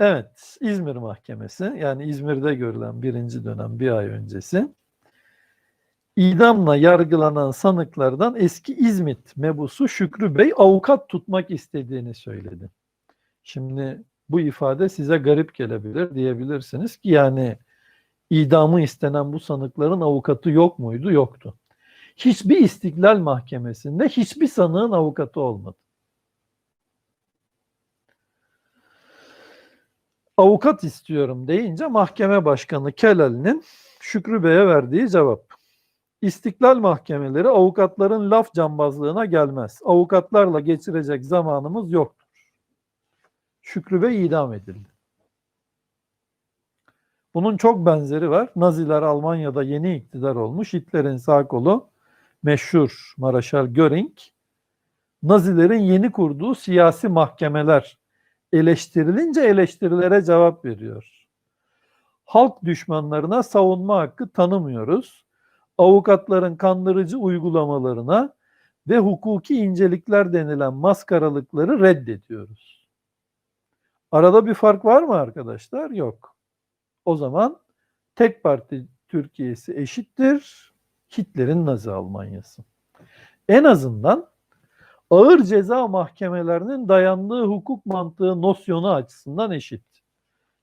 Evet, İzmir Mahkemesi yani İzmir'de görülen birinci dönem bir ay öncesi idamla yargılanan sanıklardan eski İzmit mebusu Şükrü Bey avukat tutmak istediğini söyledi. Şimdi bu ifade size garip gelebilir diyebilirsiniz ki yani idamı istenen bu sanıkların avukatı yok muydu? Yoktu. Hiçbir istiklal mahkemesinde hiçbir sanığın avukatı olmadı. Avukat istiyorum deyince mahkeme başkanı Kelali'nin Şükrü Bey'e verdiği cevap. İstiklal mahkemeleri avukatların laf cambazlığına gelmez. Avukatlarla geçirecek zamanımız yoktur. Şükrü Bey idam edildi. Bunun çok benzeri var. Naziler Almanya'da yeni iktidar olmuş. Hitler'in sağ kolu meşhur Maraşal Göring, Nazilerin yeni kurduğu siyasi mahkemeler eleştirilince eleştirilere cevap veriyor. Halk düşmanlarına savunma hakkı tanımıyoruz. Avukatların kandırıcı uygulamalarına ve hukuki incelikler denilen maskaralıkları reddediyoruz. Arada bir fark var mı arkadaşlar? Yok. O zaman tek parti Türkiye'si eşittir Hitler'in Nazi Almanyası. En azından ağır ceza mahkemelerinin dayandığı hukuk mantığı nosyonu açısından eşit.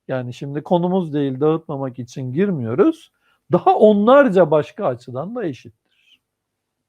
Yani şimdi konumuz değil dağıtmamak için girmiyoruz. Daha onlarca başka açıdan da eşit.